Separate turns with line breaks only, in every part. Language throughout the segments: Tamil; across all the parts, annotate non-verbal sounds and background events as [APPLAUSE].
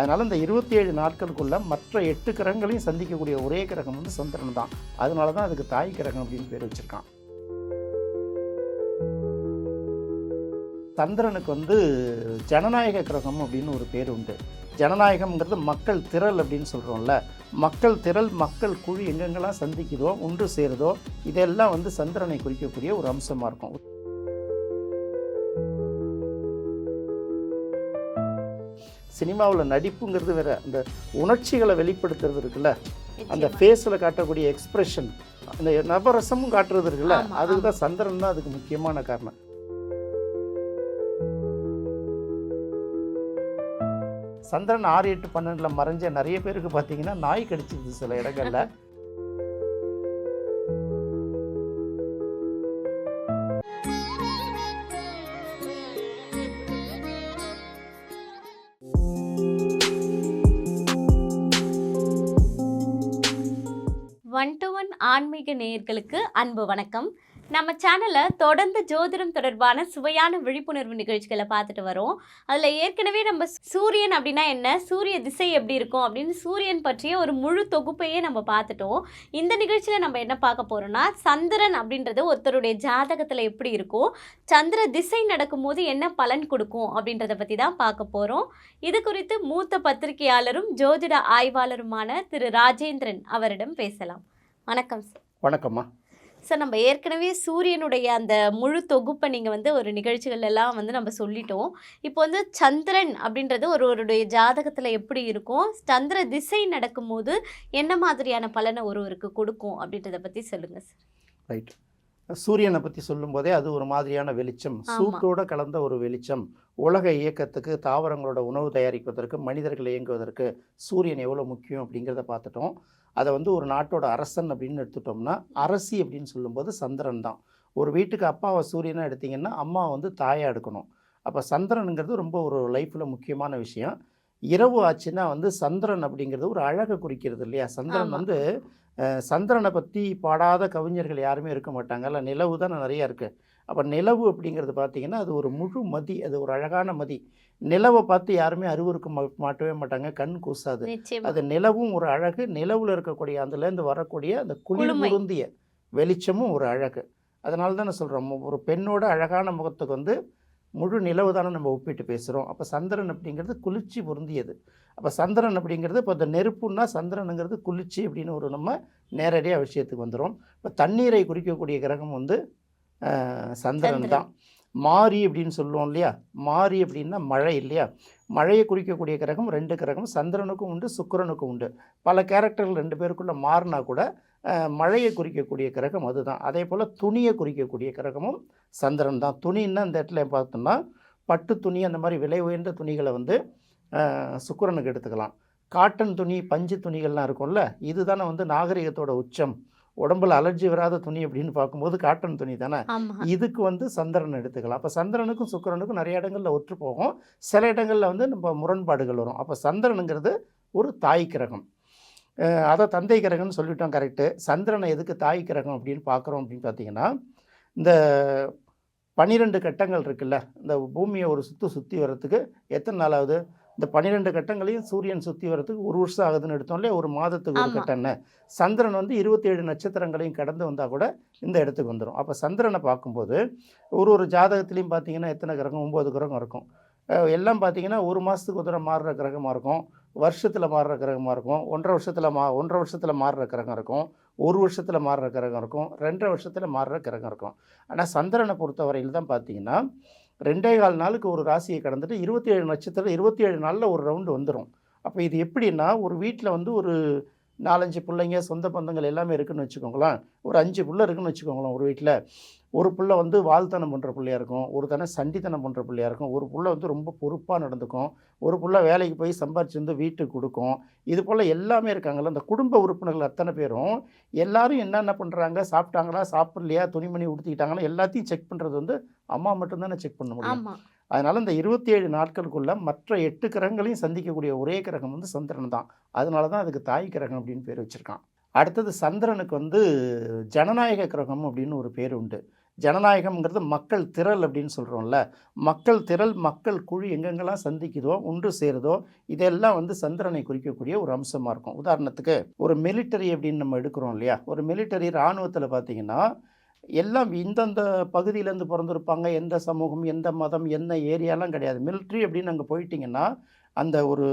அதனால் இந்த இருபத்தி ஏழு நாட்களுக்குள்ள மற்ற எட்டு கிரகங்களையும் சந்திக்கக்கூடிய ஒரே கிரகம் வந்து சந்திரன் தான். அதனால தான் அதுக்கு தாய் கிரகம் அப்படின்னு பேர் வச்சுருக்கான். சந்திரனுக்கு வந்து ஜனநாயக கிரகம் அப்படின்னு ஒரு பேர் உண்டு. ஜனநாயகம்ங்கிறது மக்கள் திரள் அப்படின்னு சொல்கிறோம்ல மக்கள் திரள் மக்கள் குழு எங்கெங்கெல்லாம் சந்திக்குதோ ஒன்று சேருதோ இதெல்லாம் வந்து சந்திரனை குறிக்கக்கூடிய ஒரு அம்சமாக இருக்கும். சினிமாவில் நடிப்புங்கிறது வேற அந்த உணர்ச்சிகளை வெளிப்படுத்துறது இருக்குல்ல? அந்த ஃபேஸில் காட்டக்கூடிய எக்ஸ்பிரஷன் அந்த நவரசமும் காட்டுறது இருக்குல்ல? அதுக்கு தான் சந்திரன் தான் அதுக்கு முக்கியமான காரணம். சந்திரன் ஆறு எட்டு பன்னெண்டில் மறைஞ்ச நிறைய பேருக்கு பார்த்தீங்கன்னா நாய் கடிச்சிருது சில இடங்கள்ல.
ஆன்மீக நேயர்களுக்கு அன்பு வணக்கம். நம்ம சேனலை தொடர்ந்து ஜோதிடம் தொடர்பான சுவையான விழிப்புணர்வு நிகழ்ச்சிகளை பார்த்துட்டு வரோம். அதில் ஏற்கனவே நம்ம சூரியன் அப்படின்னா என்ன? சூரிய திசை எப்படி இருக்கும் அப்படின்னு சூரியன் பற்றிய ஒரு முழு தொகுப்பையே நம்ம பார்த்துட்டோம். இந்த நிகழ்ச்சியில் நம்ம என்ன பார்க்க போகிறோம்னா சந்திரன் அப்படின்றது ஒருத்தருடைய ஜாதகத்தில் எப்படி இருக்கும்? சந்திர திசை நடக்கும்போது என்ன பலன் கொடுக்கும் அப்படின்றத பற்றி தான் பார்க்க போகிறோம் இது குறித்து மூத்த பத்திரிகையாளரும் ஜோதிட ஆய்வாளருமான திரு ராஜேந்திரன் அவரிடம் பேசலாம். வணக்கம் சார்
வணக்கம்மா.
சார் நம்ம ஏற்கனவே சூரியனுடைய அந்த முழு தொகுப்பை நீங்கள் வந்து ஒரு நிகழ்ச்சிகள் எல்லாம் வந்து நம்ம சொல்லிட்டோம். இப்போ வந்து சந்திரன் அப்படின்றது ஒருவருடைய ஜாதகத்தில் எப்படி இருக்கும்? சந்திர திசை நடக்கும்போது என்ன மாதிரியான பலனை ஒருவருக்கு கொடுக்கும் அப்படின்றத பற்றி சொல்லுங்கள் சார்
ரைட் சூரியனை பற்றி சொல்லும்போதே அது ஒரு மாதிரியான வெளிச்சம். சூட்டோட கலந்த ஒரு வெளிச்சம். உலக இயக்கத்துக்கு தாவரங்களோட உணவு தயாரிப்பதற்கு மனிதர்கள் இயங்குவதற்கு சூரியன் எவ்வளோ முக்கியம் அப்படிங்கிறத பார்த்துட்டோம். அதை வந்து ஒரு நாட்டோட அரசன் அப்படின்னு எடுத்துட்டோம்னா அரசி அப்படின்னு சொல்லும்போது சந்திரன் தான். ஒரு வீட்டுக்கு அப்பாவை சூரியனை எடுத்தீங்கன்னா அம்மா வந்து தாயாக எடுக்கணும். அப்போ சந்திரனுங்கிறது ரொம்ப ஒரு லைஃப்பில் முக்கியமான விஷயம். இரவு ஆச்சுன்னா வந்து சந்திரன் அப்படிங்கிறது ஒரு அழகை குறிக்கிறது இல்லையா? சந்திரன். வந்து சந்திரனை பற்றி பாடாத கவிஞர்கள் யாருமே இருக்க மாட்டாங்க. அல்ல நிலவு தான் நிறையா இருக்குது அப்போ நிலவு அப்படிங்கிறது பார்த்தீங்கன்னா அது ஒரு முழு மதி அது ஒரு அழகான மதி. நிலவை பார்த்து யாருமே அருவருக்கு மாட்டவே மாட்டாங்க. கண் கூசாது. அது நிலவும் ஒரு அழகு. நிலவில் இருக்கக்கூடிய அதுலேருந்து வரக்கூடிய அந்த குளிர். முருந்திய வெளிச்சமும் ஒரு அழகு. அதனால தான் நான் சொல்கிறோம் ஒரு பெண்ணோட அழகான முகத்துக்கு வந்து முழு நிலவு தானே நம்ம ஒப்பிட்டு பேசுகிறோம் அப்போ சந்திரன் அப்படிங்கிறது குளிர்ச்சி பொருந்தியது அப்போ சந்திரன் அப்படிங்கிறது இப்போ இந்த நெருப்புன்னா சந்திரனுங்கிறது குளிர்ச்சி அப்படின்னு ஒரு நம்ம நேரடியாக விஷயத்துக்கு வந்துடும் இப்போ தண்ணீரை குறிக்கக்கூடிய கிரகம் வந்து சந்திரன். தான். மாரி அப்படின்னு சொல்லுவோம் இல்லையா? மாரி அப்படின்னா மழை இல்லையா? மழையை குறிக்கக்கூடிய கிரகம் ரெண்டு கிரகம் சந்திரனுக்கும் உண்டு சுக்கிரனுக்கும் உண்டு. பல கேரக்டர்கள் ரெண்டு பேருக்குள்ள மாறினா கூட மழையை குறிக்கக்கூடிய கிரகம் அதுதான். அதே போல் துணியை குறிக்கக்கூடிய கிரகமும் சந்திரன் தான். துணின்னா இந்த இடத்துல பார்த்தோம்னா பட்டு துணி அந்த மாதிரி விலை உயர்ந்த துணிகளை வந்து சுக்கிரனுக்கு எடுத்துக்கலாம். காட்டன் துணி பஞ்சு துணிகள்லாம் இருக்கும்ல இதுதானே வந்து நாகரிகத்தோட உச்சம். உடம்புல அலர்ஜி வராத துணி அப்படின்னு பார்க்கும்போது காட்டன் துணி தானே? இதுக்கு வந்து சந்திரன் எடுத்துக்கலாம். அப்போ சந்திரனுக்கும் சுக்கிரனுக்கும் நிறைய இடங்களில் ஒற்று போகும். சில இடங்களில் வந்து நம்ம முரண்பாடுகள் வரும். அப்போ சந்திரனுங்கிறது ஒரு தாய் கிரகம். அதை தந்தை கிரகம்னு சொல்லிட்டோம் கரெக்டு சந்திரனை எதுக்கு தாய் கிரகம் அப்படின்னு பார்க்குறோம் அப்படின்னு பார்த்தீங்கன்னா இந்த பன்னிரெண்டு கட்டங்கள் இருக்குல்ல இந்த பூமியை ஒரு சுற்று சுற்றி வர்றதுக்கு எத்தனை நாள் ஆகுது இந்த பன்னிரெண்டு கட்டங்களையும் சூரியன் சுற்றி வர்றதுக்கு ஒரு வருஷம் ஆகுதுன்னு எடுத்தோம் இல்லையா ஒரு மாதத்துக்கு ஒரு. கட்டம்னு. சந்திரன் வந்து இருபத்தேழு நட்சத்திரங்களையும் கடந்து வந்தால் கூட இந்த இடத்துக்கு வந்துடும் அப்போ சந்திரனை பார்க்கும்போது ஒரு ஒரு ஜாதகத்துலேயும் பார்த்தீங்கன்னா எத்தனை கிரகம்? ஒம்பது கிரகம் இருக்கும். எல்லாம் பார்த்தீங்கன்னா ஒரு மாதத்துக்கு ஒரு தடவை மாறுற கிரகமாக இருக்கும். வருஷத்தில் மாறுற கிரகமாக இருக்கும். ஒன்றரை வருஷத்தில் மா ஒன்றரை வருஷத்தில் மாறுற கிரகம் இருக்கும். ஒரு வருஷத்தில் மாறுற கிரகம் இருக்கும். ரெண்டரை வருஷத்தில் மாறுற கிரகம் இருக்கும். ஆனால் சந்திரனை பொறுத்தவரையில் தான் பார்த்தீங்கன்னா ரெண்டே கால் நாளுக்கு ஒரு ராசியை கடந்துட்டு இருபத்தி ஏழு நட்சத்திரம் இருபத்தி ஏழு நாளில் ஒரு ரவுண்டு வந்துடும் அப்போ இது எப்படின்னா ஒரு வீட்டில் வந்து ஒரு நாலஞ்சு பிள்ளைங்க சொந்த பந்தங்கள் எல்லாமே இருக்குன்னு வச்சுக்கோங்களேன். ஒரு அஞ்சு பிள்ளை இருக்குன்னு வச்சுக்கோங்களேன் ஒரு வீட்டில் ஒரு பிள்ளை வந்து வாழ்த்தனம் பண்ணுற பிள்ளையா இருக்கும். ஒரு தன சண்டித்தனம் பண்ணுற பிள்ளையாக இருக்கும். ஒரு பிள்ளை வந்து ரொம்ப பொறுப்பாக நடந்துக்கும். ஒரு பிள்ளை வேலைக்கு போய் சம்பாரிச்சு வந்து வீட்டுக்கு கொடுக்கும். இது போல் எல்லாமே இருக்காங்கல்ல. இந்த குடும்ப உறுப்பினர்கள் அத்தனை பேரும் எல்லாரும் என்னென்ன பண்ணுறாங்க சாப்பிட்டாங்களா? சாப்பிட்லையா? துணிமணி உடுத்திக்கிட்டாங்களா? எல்லாத்தையும் செக் பண்ணுறது வந்து அம்மா மட்டும்தானே செக் பண்ண முடியும். அதனால் இந்த இருபத்தி ஏழு நாட்களுக்குள்ள மற்ற எட்டு கிரகங்களையும் சந்திக்கக்கூடிய ஒரே கிரகம் வந்து சந்திரன் தான். அதனால தான் அதுக்கு தாய் கிரகம் அப்படின்னு பேர் வச்சுருக்கான். அடுத்தது சந்திரனுக்கு வந்து ஜனநாயக கிரகம் அப்படின்னு ஒரு பேர் உண்டு. ஜனநாயகம்ங்கிறது மக்கள் திரள் அப்படின்னு சொல்கிறோம்ல மக்கள் திரள் மக்கள் குழு எங்கெங்கெல்லாம் சந்திக்குதோ ஒன்று சேருதோ இதெல்லாம் வந்து சந்திரனை குறிக்கக்கூடிய ஒரு அம்சமாக இருக்கும். உதாரணத்துக்கு ஒரு மிலிட்டரி அப்படின்னு நம்ம எடுக்கிறோம் இல்லையா? ஒரு மிலிட்டரி இராணுவத்தில் பார்த்தீங்கன்னா எல்லாம் இந்தந்த பகுதியிலேருந்து பிறந்திருப்பாங்க. எந்த சமூகம் எந்த மதம் என்ன ஏரியாலாம் கிடையாது. மிலிட்ரி அப்படின்னு அங்கே போயிட்டீங்கன்னா அந்த ஒரு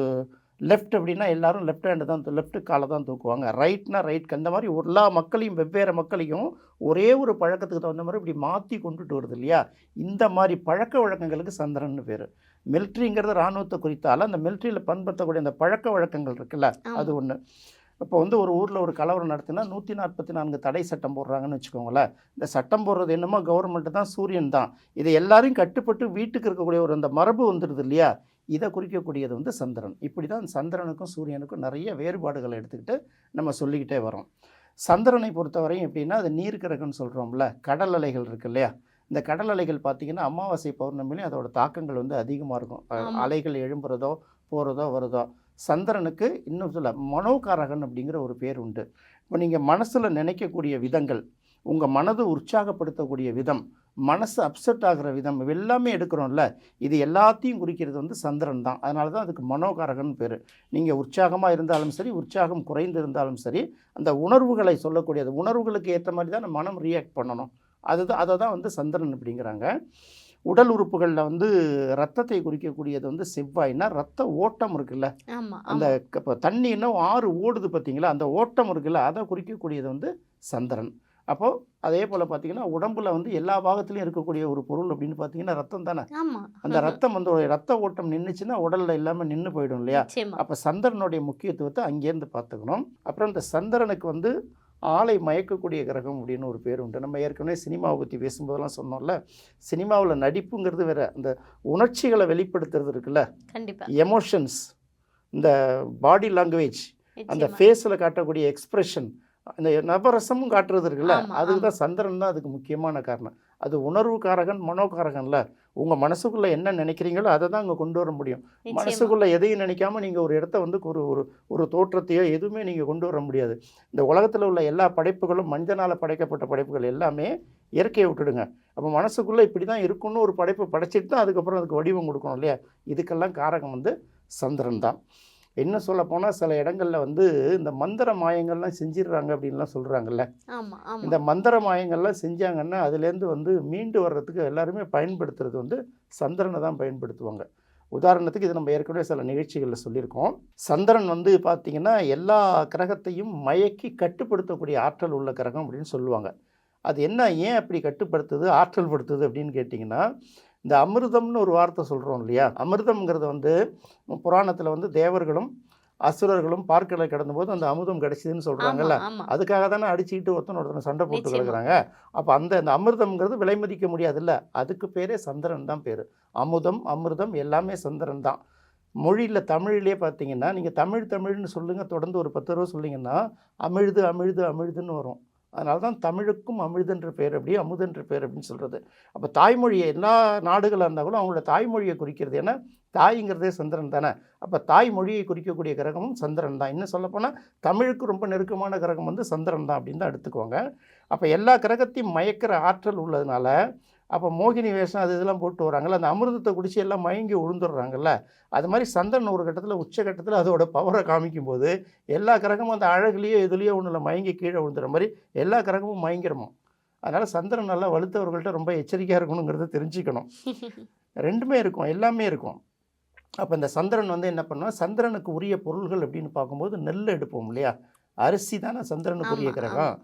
லெஃப்ட் அப்படின்னா எல்லாரும் லெஃப்ட் ஹேண்டு தான் லெஃப்ட் காலை தான் தூக்குவாங்க. ரைட்னா ரைட் அந்த மாதிரி எல்லா மக்களையும் வெவ்வேறு மக்களையும் ஒரே ஒரு பழக்கத்துக்கு தகுந்த மாதிரி இப்படி மாற்றி கொண்டுட்டு வருது இல்லையா? இந்த மாதிரி பழக்க வழக்கங்களுக்கு சந்திரன்னு பேர். மிலிட்ரிங்கிறது இராணுவத்தை குறித்தால அந்த மிலிட்ரியில் பண்படுத்தக்கூடிய அந்த பழக்க வழக்கங்கள் இருக்குல்ல. அது ஒன்று இப்போ வந்து ஒரு ஊரில் ஒரு கலவரம் நடத்தினா நூற்றி நாற்பத்தி நான்கு தடை சட்டம் போடுறாங்கன்னு வச்சுக்கோங்களேன். இந்த சட்டம் போடுறது என்னமோ கவர்மெண்ட்டு தான் சூரியன் தான். இதை எல்லாரையும் கட்டுப்பட்டு வீட்டுக்கு இருக்கக்கூடிய ஒரு அந்த மரபு வந்துடுது இல்லையா? இதை குறிக்கக்கூடியது வந்து சந்திரன். இப்படி தான் சந்திரனுக்கும் சூரியனுக்கும் நிறைய வேறுபாடுகளை எடுத்துக்கிட்டு நம்ம சொல்லிக்கிட்டே வரோம். சந்திரனை பொறுத்தவரையும் எப்படின்னா அது நீர் கிரகம்னு சொல்கிறோம்ல கடல் அலைகள் இருக்கு இல்லையா? இந்த கடல் அலைகள் பார்த்தீங்கன்னா அமாவாசை பௌர்ணமிலையும் அதோட தாக்கங்கள் வந்து அதிகமாக இருக்கும். அலைகள் எழும்புறதோ போகிறதோ வருதோ. சந்திரனுக்கு இன்னும் சொல்ல மனோகாரகன் அப்படிங்கிற ஒரு பேர் உண்டு. இப்போ நீங்கள் மனசில் நினைக்கக்கூடிய விதங்கள் உங்கள் மனதை உற்சாகப்படுத்தக்கூடிய விதம் மனசு அப்செட் ஆகிற விதம் எல்லாமே எடுக்கிறோம்ல இது எல்லாத்தையும் குறிக்கிறது வந்து சந்திரன் தான். அதனால தான் அதுக்கு மனோகாரகன் பேர். நீங்கள் உற்சாகமாக இருந்தாலும் சரி உற்சாகம் குறைந்து இருந்தாலும் சரி அந்த உணர்வுகளை சொல்லக்கூடியது உணர்வுகளுக்கு ஏற்ற மாதிரி தான் மனம் ரியாக்ட் பண்ணணும். அதுதான் அதை தான் வந்து சந்திரன் அப்படிங்கிறாங்க. உடல் உறுப்புகளில் வந்து ரத்தத்தை குறிக்கக்கூடியது வந்து செவ்வாய்னா ரத்த ஓட்டம் இருக்குல்ல. அந்த இப்போ தண்ணி என்ன ஆறு ஓடுது பார்த்தீங்களா அந்த ஓட்டம் இருக்குல்ல அதை குறிக்கக்கூடியது வந்து சந்திரன். அப்போது அதே போல் பார்த்தீங்கன்னா உடம்புல வந்து எல்லா பாகத்துலையும் இருக்கக்கூடிய ஒரு பொருள் அப்படின்னு பார்த்தீங்கன்னா ரத்தம் தானே? அந்த ரத்தம் வந்து ரத்த ஓட்டம் நின்றுச்சுன்னா உடலில் இல்லாமல் நின்று போயிடும் இல்லையா? அப்போ சந்திரனுடைய முக்கியத்துவத்தை அங்கேருந்து பார்த்துக்கணும் அப்புறம் இந்த சந்திரனுக்கு வந்து ஆளை மயக்கக்கூடிய கிரகம் அப்படின்னு ஒரு பேர் உண்டு. நம்ம ஏற்கனவே சினிமாவை பற்றி பேசும்போதெல்லாம் சொன்னோம்ல. சினிமாவில் நடிப்புங்கிறது வேற அந்த உணர்ச்சிகளை வெளிப்படுத்துறது இருக்குல்ல.
கண்டிப்பா.
எமோஷன்ஸ் இந்த பாடி லாங்குவேஜ் அந்த ஃபேஸில் காட்டக்கூடிய எக்ஸ்பிரஷன் அந்த நவரசமும் காட்டுறது இருக்குல்ல. அதுக்கு. தான் சந்திரன் தான் அதுக்கு முக்கியமான காரணம். அது உணர்வுக்காரகன் மனோகாரகன்ல உங்கள் மனசுக்குள்ளே என்ன நினைக்கிறீங்களோ அதை தான் அங்கே கொண்டு வர முடியும். மனசுக்குள்ளே எதையும் நினைக்காம நீங்கள் ஒரு இடத்த வந்து ஒரு ஒரு ஒரு தோற்றத்தையோ எதுவுமே நீங்கள் கொண்டு வர முடியாது. இந்த உலகத்தில் உள்ள எல்லா படைப்புகளும் மனிதனால் படைக்கப்பட்ட படைப்புகள் எல்லாமே இயற்கையை விட்டுடுங்க. அப்போ மனசுக்குள்ளே இப்படி தான் இருக்குன்னு ஒரு படைப்பு படைச்சிட்டு தான் அதுக்கப்புறம் அதுக்கு வடிவம் கொடுக்கணும் இல்லையா? இதுக்கெல்லாம் காரகம் வந்து சந்திரன் தான். இன்னும் சொல்ல போனால் சில இடங்களில் வந்து இந்த மந்திர மாயங்கள்லாம் செஞ்சிடுறாங்க அப்படின்லாம் சொல்கிறாங்கல்ல இந்த மந்திர மாயங்கள்லாம் செஞ்சாங்கன்னா அதுலேருந்து வந்து மீண்டு வர்றதுக்கு எல்லாருமே பயன்படுத்துறது வந்து சந்திரனை தான் பயன்படுத்துவாங்க. உதாரணத்துக்கு இது நம்ம ஏற்கனவே சில நிகழ்ச்சிகளில் சொல்லியிருக்கோம் சந்திரன் வந்து பார்த்திங்கன்னா எல்லா கிரகத்தையும் மயக்கி கட்டுப்படுத்தக்கூடிய ஆற்றல் உள்ள கிரகம் அப்படின்னு சொல்லுவாங்க. அது என்ன ஏன் அப்படி கட்டுப்படுத்துது ஆற்றல் படுத்துது அப்படின்னு கேட்டிங்கன்னா இந்த அமிர்தம்னு ஒரு வார்த்தை சொல்கிறோம் இல்லையா? அமிர்தம்ங்கிறது வந்து புராணத்தில் வந்து தேவர்களும் அசுரர்களும் பார்க்கலை கடந்தபோது அந்த அமுதம் கிடைச்சிதுன்னு சொல்கிறாங்கல்ல அதுக்காக தானே அடிச்சுக்கிட்டு ஒருத்தன் ஒருத்தனை சண்டை போட்டு. கிடக்குறாங்க. அப்போ அந்த அந்த அமிர்தம்ங்கிறது விலை மதிக்க முடியாதுல்ல. அதுக்கு பேரே சந்திரன் தான் பேர். அமுதம் அமிர்தம் எல்லாமே சந்திரன் தான். மொழியில் தமிழிலே பார்த்தீங்கன்னா நீங்கள் தமிழ் தமிழ்னு சொல்லுங்கள் தொடர்ந்து ஒரு பத்து ரூபா சொல்லிங்கன்னா அமிழ்து அமிழ்து அமிழ்துன்னு வரும். அதனால தான் தமிழுக்கும் அமிழ்தென்ற பேர் அப்படி அமுதன்ற பேர் அப்படின்னு சொல்கிறது அப்போ தாய்மொழியை எல்லா நாடுகளாக இருந்தாலும் அவங்களோட தாய்மொழியை குறிக்கிறது ஏன்னா தாய்ங்கிறதே சந்திரன் தானே. அப்போ தாய்மொழியை குறிக்கக்கூடிய கிரகமும் சந்திரன் தான். இன்னும் சொல்லப்போனால் தமிழுக்கு ரொம்ப நெருக்கமான கிரகம் வந்து சந்திரன் தான் அப்படின்னு தான் எடுத்துக்குவாங்க அப்போ எல்லா கிரகத்தையும் மயக்கிற ஆற்றல் உள்ளதுனால அப்போ மோகினி வேஷம் அது இதெல்லாம் போட்டு வராங்கல்ல அந்த அமிர்தத்தை குடிச்சு எல்லாம் மயங்கி விழுந்துடுறாங்கல்ல அது மாதிரி சந்திரன் ஒரு கட்டத்தில் உச்சகட்டத்தில் அதோட பவரை காமிக்கும்போது எல்லா கிரகமும் அந்த அழகுலேயோ இதுலேயோ ஒன்றில் மயங்கி கீழே விழுந்துற மாதிரி எல்லா கிரகமும் மயங்கிருமோ? அதனால் சந்திரன் நல்லா வலுத்தவர்கள்ட்ட ரொம்ப எச்சரிக்கையாக இருக்கணுங்கிறத தெரிஞ்சுக்கணும். [LAUGHS] ரெண்டுமே இருக்கும் எல்லாமே இருக்கும். அப்போ இந்த சந்திரன் வந்து என்ன பண்ணுவோம் சந்திரனுக்கு உரிய பொருள்கள் அப்படின்னு பார்க்கும்போது நெல் எடுப்போம் இல்லையா? அரிசி தானே சந்திரனுக்கு உரிய கிரகம்.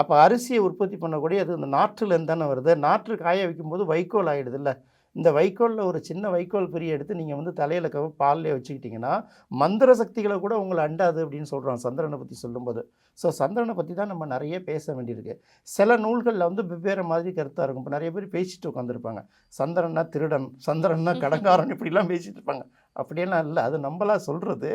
அப்போ அரிசியை உற்பத்தி பண்ணக்கூடிய அது இந்த நாற்றுலேருந்து தானே வருது? நாற்று காய வைக்கும்போது வைக்கோல் ஆகிடுது இல்லை இந்த வைக்கோலில் ஒரு சின்ன வைக்கோல் பிரிய எடுத்து நீங்கள் வந்து தலையில் கவ பால்லே வச்சுக்கிட்டிங்கன்னா மந்திர சக்திகளை கூட உங்களை அண்டாது அப்படின்னு சொல்கிறோம் சந்திரனை பற்றி சொல்லும்போது. ஸோ சந்திரனை பற்றி தான் நம்ம நிறைய பேச வேண்டியிருக்கு. சில நூல்களில் வந்து வெவ்வேறு மாதிரி கருத்தாக இருக்கும். இப்போ நிறைய பேர் பேசிட்டு உட்காந்துருப்பாங்க சந்திரன்னா திருடன் சந்திரன்னா கடங்காரன் இப்படிலாம் பேசிகிட்டு இருப்பாங்க. அப்படியெல்லாம் இல்லை. அது நம்மளா சொல்கிறது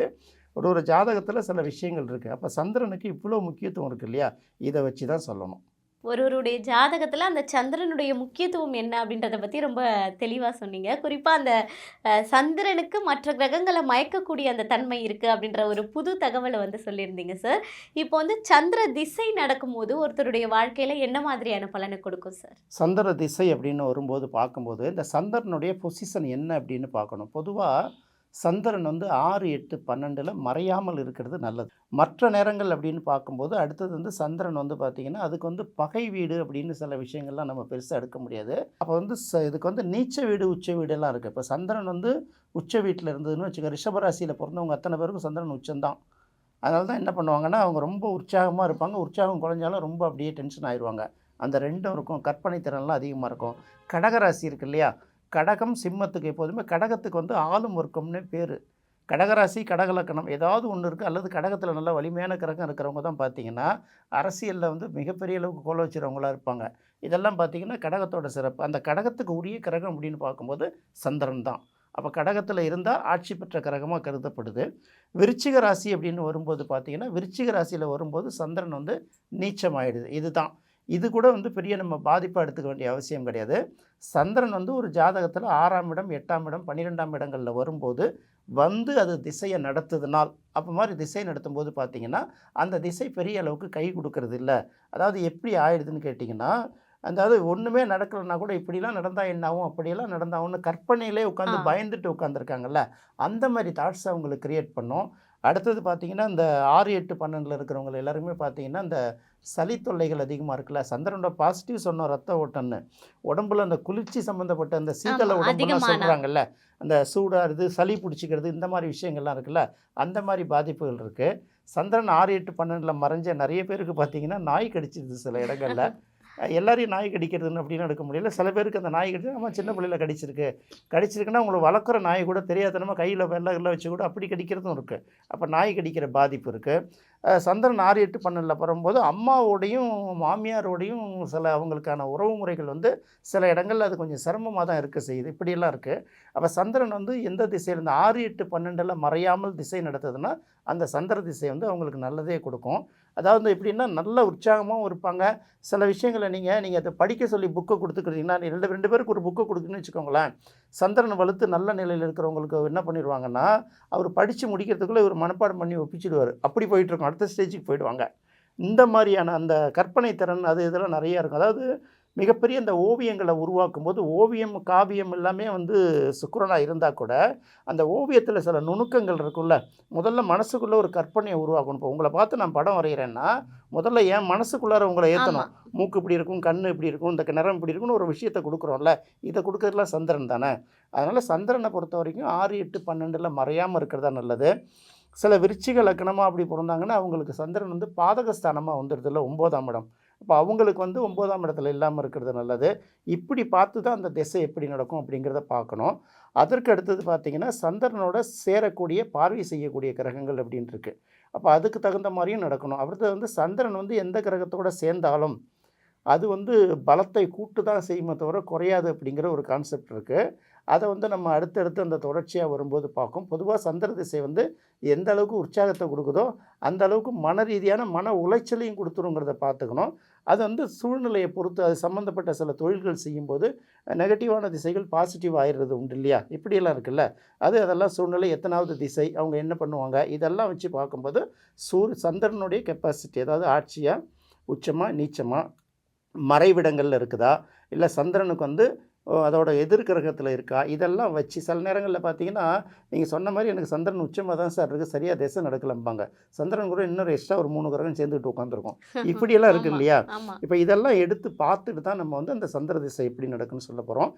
ஒரு ஒரு ஜாதகத்தில் சில விஷயங்கள் இருக்குது அப்போ சந்திரனுக்கு இவ்வளோ முக்கியத்துவம் இருக்கு இல்லையா? இதை வச்சு தான் சொல்லணும்.
ஒருவருடைய ஜாதகத்தில் அந்த சந்திரனுடைய முக்கியத்துவம் என்ன அப்படின்றத பற்றி ரொம்ப தெளிவாக சொன்னீங்க. குறிப்பாக அந்த சந்திரனுக்கு மற்ற கிரகங்களை மயக்கக்கூடிய அந்த தன்மை இருக்குது அப்படின்ற ஒரு புது தகவலை வந்து சொல்லியிருந்தீங்க சார் இப்போ வந்து சந்திர திசை நடக்கும்போது ஒருத்தருடைய வாழ்க்கையில் என்ன மாதிரியான பலனை கொடுக்கும் சார்
சந்திர திசை அப்படின்னு வரும்போது பார்க்கும்போது இந்த சந்திரனுடைய பொசிஷன் என்ன அப்படின்னு பார்க்கணும். பொதுவாக சந்திரன் வந்து ஆறு எட்டு பன்னெண்டில் மறையாமல் இருக்கிறது நல்லது. மற்ற நேரங்கள் அப்படின்னு பார்க்கும்போது அடுத்தது வந்து சந்திரன் வந்து பார்த்திங்கன்னா அதுக்கு வந்து பகை வீடு அப்படின்னு சில விஷயங்கள்லாம் நம்ம பெருசாக எடுக்க முடியாது. அப்போ வந்து ச இதுக்கு வந்து நீச்ச வீடு உச்ச வீடெல்லாம் இருக்குது இப்போ சந்திரன் வந்து உச்ச வீட்டில் இருந்ததுன்னு வச்சுக்க ரிஷபராசியில் பிறந்தவங்க அத்தனை பேருக்கும் சந்திரன் உச்சம்தான். அதனால தான் என்ன பண்ணுவாங்கன்னா அவங்க ரொம்ப உற்சாகமாக இருப்பாங்க. உற்சாகம் குறைஞ்சாலும் ரொம்ப அப்படியே டென்ஷன் ஆயிடுவாங்க. அந்த ரெண்டும் இருக்கும். கற்பனை திறன்லாம் அதிகமாக இருக்கும். கடகராசி இருக்கு இல்லையா? கடகம் சிம்மத்துக்கு எப்போதுமே கடகத்துக்கு வந்து ஆளும் வர்க்கம்னு பேர். கடகராசி கடகலக்கணம் ஏதாவது ஒன்று இருக்குது அல்லது கடகத்தில் நல்ல வலிமையான கிரகம் இருக்கிறவங்க தான் பார்த்தீங்கன்னா அரசியலில் வந்து மிகப்பெரிய அளவுக்கு கோல வச்சுறவங்களா இருப்பாங்க. இதெல்லாம் பார்த்தீங்கன்னா கடகத்தோட சிறப்பு. அந்த கடகத்துக்கு உரிய கிரகம் அப்படின்னு பார்க்கும்போது சந்திரன் தான். அப்போ கடகத்தில் இருந்தால் ஆட்சி பெற்ற கிரகமாக கருதப்படுது. விருச்சிக ராசி அப்படின்னு வரும்போது பார்த்திங்கன்னா விருச்சிக ராசியில் வரும்போது சந்திரன் வந்து நீச்சமாயிடுது. இதுதான். இது கூட வந்து பெரிய நம்ம பாதிப்பாக எடுத்துக்க வேண்டிய அவசியம் கிடையாது. சந்திரன் வந்து ஒரு ஜாதகத்தில் ஆறாம் இடம் எட்டாம் இடம் பன்னிரெண்டாம் இடங்களில் வரும்போது வந்து அது திசையை நடத்துதுனால் அப்போ மாதிரி திசை நடத்தும் போது பார்த்தீங்கன்னா அந்த திசை பெரிய அளவுக்கு கை கொடுக்கறது இல்லை. அதாவது எப்படி ஆயிடுதுன்னு கேட்டிங்கன்னா அதாவது ஒன்றுமே நடக்கலைன்னா கூட இப்படிலாம் நடந்தால் என்ன ஆகும் அப்படியெல்லாம் நடந்தாகும்னு கற்பனையிலே உட்காந்து. பயந்துட்டு உட்காந்துருக்காங்கல்ல அந்த மாதிரி தாட்ஸ் அவங்களுக்கு கிரியேட் பண்ணும். அடுத்தது பார்த்தீங்கன்னா இந்த ஆறு எட்டு பன்னெண்டில் இருக்கிறவங்க எல்லாருமே பார்த்தீங்கன்னா இந்த சளி தொல்லைகள் அதிகமாக இருக்குல்ல? சந்திரனோட பாசிட்டிவ் சொன்னோம் ரத்த ஓட்டம்னு. உடம்புல அந்த குளிர்ச்சி சம்மந்தப்பட்ட அந்த சீதள உடம்புலாம். சொல்கிறாங்கல்ல அந்த சூடாகிறது சளி பிடிச்சிக்கிறது இந்த மாதிரி விஷயங்கள்லாம் இருக்குல்ல? அந்த மாதிரி பாதிப்புகள் இருக்குது சந்திரன் ஆறு எட்டு பன்னெண்டில் மறைஞ்ச நிறைய பேருக்கு பார்த்தீங்கன்னா நாய் கடிச்சிருது சில இடங்களில். [LAUGHS] எல்லாரையும் நாய் கடிக்கிறதுன்னு அப்படின்னு எடுக்க முடியல. சில பேருக்கு அந்த நாய் கடிச்சு நம்ம சின்ன பிள்ளையில கடிச்சிருக்கு. கடிச்சிருக்குன்னா உங்களுக்கு வளர்க்குற நாய் கூட தெரியாதனமா கையில் வெள்ளை கல்ல வச்சு கூட அப்படி கடிக்கிறதும் இருக்குது அப்போ நாய் கடிக்கிற பாதிப்பு இருக்குது சந்திரன் ஆறு எட்டு பன்னெண்டில் வரும்போது அம்மாவோடையும் மாமியாரோடையும் சில அவங்களுக்கான உறவு முறைகள் வந்து சில இடங்களில் அது கொஞ்சம் சிரமமாக தான் இருக்க செய்யுது. இப்படியெல்லாம் இருக்குது அப்போ சந்திரன் வந்து எந்த திசையில் இந்த ஆறு எட்டு பன்னெண்டில் மறையாமல் திசை நடத்துதுன்னா அந்த சந்திர திசை வந்து அவங்களுக்கு நல்லதே கொடுக்கும். அதாவது எப்படின்னா நல்ல உற்சாகமாகவும் இருப்பாங்க. சில விஷயங்களை நீங்கள் நீங்கள் அதை படிக்க சொல்லி புக்கை கொடுத்துக்கிறீங்கன்னா ரெண்டு ரெண்டு பேருக்கு ஒரு புக்கை கொடுக்குன்னு வச்சுக்கோங்களேன். சந்திரன் வலுத்து நல்ல நிலையில் இருக்கிறவங்களுக்கு என்ன பண்ணிடுவாங்கன்னா அவர் படித்து முடிக்கிறதுக்குள்ளே இவர் மனப்பாடம் பண்ணி ஒப்பிச்சிடுவார். அப்படி போயிட்டுருக்கோம் அடுத்த ஸ்டேஜுக்கு போயிடுவாங்க. இந்த மாதிரியான அந்த கற்பனை திறன் அது இதெல்லாம் நிறையா இருக்கும். அதாவது மிகப்பெரிய இந்த ஓவியங்களை உருவாக்கும் போது ஓவியம் காவியம் எல்லாமே வந்து சுக்கிரனாக இருந்தால் கூட அந்த ஓவியத்தில் சில நுணுக்கங்கள் இருக்குல்ல முதல்ல மனசுக்குள்ளே ஒரு கற்பனையை உருவாக்கணும். இப்போ உங்களை பார்த்து நான் படம் வரைகிறேன்னா முதல்ல என் மனசுக்குள்ளார உங்களை ஏற்றணும் மூக்கு இப்படி இருக்கும் கண் இப்படி இருக்கும் இந்த நிறம் இப்படி இருக்கும்னு ஒரு விஷயத்தை கொடுக்குறோம்ல. இதை கொடுக்கறதுலாம் சந்திரன் தானே. அதனால் சந்திரனை பொறுத்த வரைக்கும் ஆறு எட்டு பன்னெண்டில் மறையாமல் இருக்கிறதா நல்லது. சில விருச்சிக லக்னமாக அப்படி பிறந்தாங்கன்னா அவங்களுக்கு சந்திரன் வந்து பாதகஸ்தானமாக வந்துடுதுல ஒம்போதாம் இடம். அப்போ அவங்களுக்கு வந்து ஒம்போதாம் இடத்துல இல்லாமல் இருக்கிறது நல்லது. இப்படி பார்த்து தான் அந்த திசை எப்படி நடக்கும் அப்படிங்கிறத பார்க்கணும். அதற்கு அடுத்தது பார்த்திங்கன்னா சந்திரனோட சேரக்கூடிய பார்வை செய்யக்கூடிய கிரகங்கள் அப்படின்னு இருக்குது அப்போ அதுக்கு தகுந்த மாதிரியும் நடக்கணும். அடுத்தது வந்து சந்திரன் வந்து எந்த கிரகத்தோட சேர்ந்தாலும் அது வந்து பலத்தை கூட்டு தான் செய்யுமே தவிர குறையாது அப்படிங்கிற ஒரு கான்செப்ட் இருக்குது அதை வந்து நம்ம அடுத்தடுத்து அந்த தொடர்ச்சியாக வரும்போது பார்க்கும். பொதுவாக சந்திர திசை வந்து எந்த அளவுக்கு உற்சாகத்தை கொடுக்குதோ அந்த அளவுக்கு மன ரீதியான மன உளைச்சலையும் கொடுத்துருங்கிறத பார்த்துக்கணும். அது வந்து சூழ்நிலையை பொறுத்து அது சம்மந்தப்பட்ட சில தொழில்கள் செய்யும்போது நெகட்டிவான திசைகள் பாசிட்டிவ் ஆயிடுறது உண்டு இல்லையா? இப்படியெல்லாம் இருக்குல்ல. அது அதெல்லாம் சூழ்நிலை எத்தனாவது திசை அவங்க என்ன பண்ணுவாங்க? இதெல்லாம் வச்சு பார்க்கும்போது சூர் சந்திரனுடைய கெப்பாசிட்டி அதாவது ஆட்சியாக உச்சமாக நீச்சமாக மறைவிடங்களில் இருக்குதா? இல்லை சந்திரனுக்கு வந்து அதோட எதிர்கிரகத்தில் இருக்கா? இதெல்லாம் வச்சு சில நேரங்களில் பார்த்தீங்கன்னா நீங்கள் சொன்ன மாதிரி எனக்கு சந்திரன் உச்சமாக தான் சார் இருக்குது சரியாக திசை நடக்கலம்பாங்க. சந்திரன் கூட இன்னொரு எக்ஸ்ட்ரா ஒரு மூணு கிரகம் சேர்ந்துக்கிட்டு உட்காந்துருக்கும் [LAUGHS] இப்படியெல்லாம் இருக்கு
ஆமா,
இல்லையா? இப்போ இதெல்லாம் எடுத்து பார்த்துட்டு தான் நம்ம வந்து அந்த சந்திர திசை எப்படி நடக்குன்னு சொல்ல போகிறோம்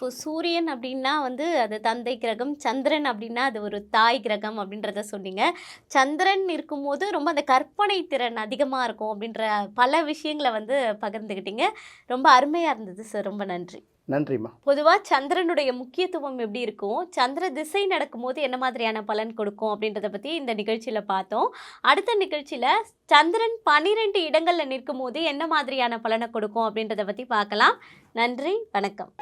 இப்போ சூரியன் அப்படின்னா வந்து அது தந்தை கிரகம் சந்திரன் அப்படின்னா அது ஒரு தாய் கிரகம் அப்படின்றத சொன்னீங்க. சந்திரன் இருக்கும்போது ரொம்ப அந்த கற்பனை திறன் அதிகமாக இருக்கும் அப்படின்ற பல விஷயங்களை வந்து பகிர்ந்துக்கிட்டீங்க ரொம்ப அருமையாக இருந்தது சார் ரொம்ப நன்றி.
நன்றிம்மா.
பொதுவாக சந்திரனுடைய முக்கியத்துவம் எப்படி இருக்கும்? சந்திர திசை நடக்கும்போது என்ன மாதிரியான பலன் கொடுக்கும் அப்படின்றத பற்றி இந்த நிகழ்ச்சியில் பார்த்தோம். அடுத்த நிகழ்ச்சியில் சந்திரன் பன்னிரெண்டு இடங்களில் நிற்கும் போது என்ன மாதிரியான பலனை கொடுக்கும் அப்படின்றத பற்றி பார்க்கலாம். நன்றி வணக்கம்.